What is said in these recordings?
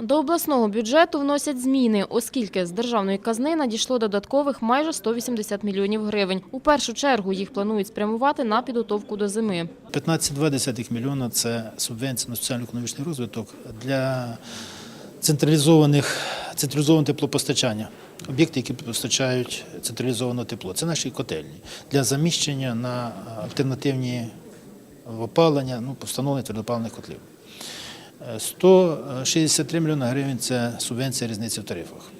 До обласного бюджету вносять зміни, оскільки з державної казни надійшло додаткових майже 180 мільйонів гривень. У першу чергу їх планують спрямувати на підготовку до зими. 15,2 мільйона – це субвенція на соціально-економічний розвиток для централізованих централізованого теплопостачання. Об'єкти, які постачають централізоване тепло. Це наші котельні для заміщення на альтернативні опалення, ну, встановлення твердопаливних котлів. Е, 163 мільйони гривень – це субвенція різниці в тарифах.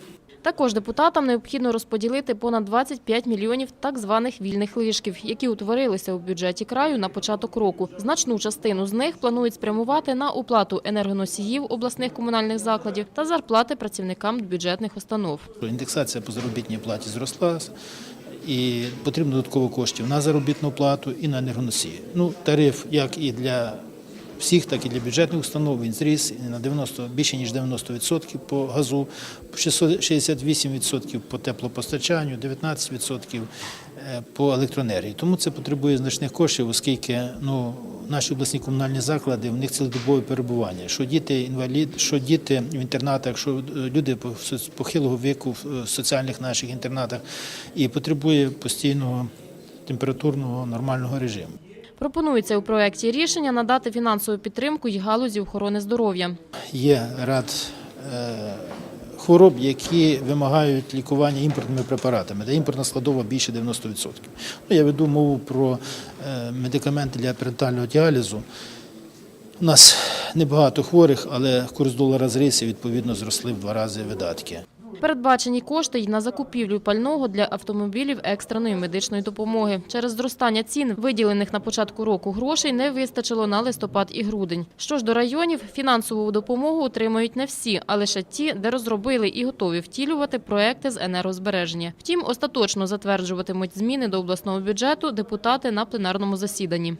Також депутатам необхідно розподілити понад 25 мільйонів так званих вільних лишків, які утворилися у бюджеті краю на початок року. Значну частину з них планують спрямувати на оплату енергоносіїв обласних комунальних закладів та зарплати працівникам бюджетних установ. Індексація по заробітній платі зросла, і потрібно додатково коштів на заробітну плату і на енергоносії. Ну, тариф як і для всіх, так і для бюджетних установ він зріс на 90, більше ніж 90% по газу, 68% по теплопостачанню, 19% е, по електроенергії. Тому це потребує значних коштів, оскільки ну, наші обласні комунальні заклади, в них цілодобове перебування. Що діти інвалід, що діти в інтернатах, що е, люди похилого віку в е, соціальних наших інтернатах і потребує постійного температурного нормального режиму. Пропонується у проєкті рішення надати фінансову підтримку й галузі охорони здоров'я. Є ряд е, хвороб, які вимагають лікування імпортними препаратами, де імпортна складова більше 90%. Ну, я веду мову про е, медикаменти для перинатального діалізу. У нас небагато хворих, але курс долара зріс і відповідно зросли в два рази видатки. Передбачені кошти й на закупівлю пального для автомобілів екстреної медичної допомоги. Через зростання цін, виділених на початку року грошей, не вистачило на листопад і грудень. Що ж до районів, фінансову допомогу отримають не всі, а лише ті, де розробили і готові втілювати проекти з енергозбереження. Втім, остаточно затверджуватимуть зміни до обласного бюджету депутати на пленарному засіданні.